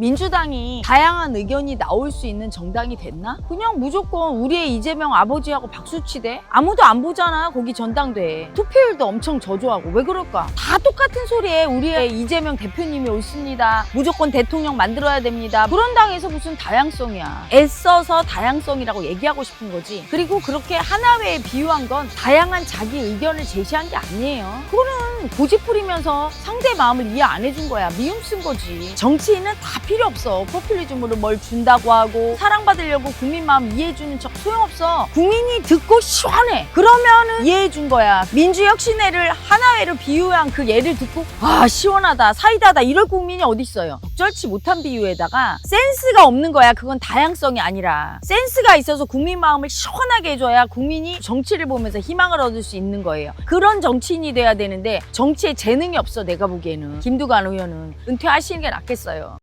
민주당이 다양한 의견이 나올 수 있는 정당이 됐나? 그냥 무조건 우리의 이재명 아버지하고 박수치대? 아무도 안 보잖아 거기 전당대회. 투표율도 엄청 저조하고. 왜 그럴까? 다 똑같은 소리에 우리의 이재명 대표님이 옳습니다. 무조건 대통령 만들어야 됩니다. 그런 당에서 무슨 다양성이야. 애써서 다양성이라고 얘기하고 싶은 거지. 그리고 그렇게 하나회에 비유한 건 다양한 자기 의견을 제시한 게 아니에요. 그거는 고집 부리면서 상대 마음을 이해 안 해준 거야. 미움 쓴 거지. 정치인은 다 필요 없어. 포퓰리즘으로 뭘 준다고 하고 사랑받으려고 국민 마음 이해해주는 척 소용없어. 국민이 듣고 시원해. 그러면은 이해해준 거야. 민주혁신회를 하나회로 비유한 그 예를 듣고 아 시원하다 사이다다 이럴 국민이 어디 있어요. 적절치 못한 비유에다가 센스가 없는 거야. 그건 다양성이 아니라. 센스가 있어서 국민 마음을 시원하게 해줘야 국민이 정치를 보면서 희망을 얻을 수 있는 거예요. 그런 정치인이 돼야 되는데 정치에 재능이 없어 내가 보기에는. 김두관 의원은 은퇴하시는 게 낫겠어요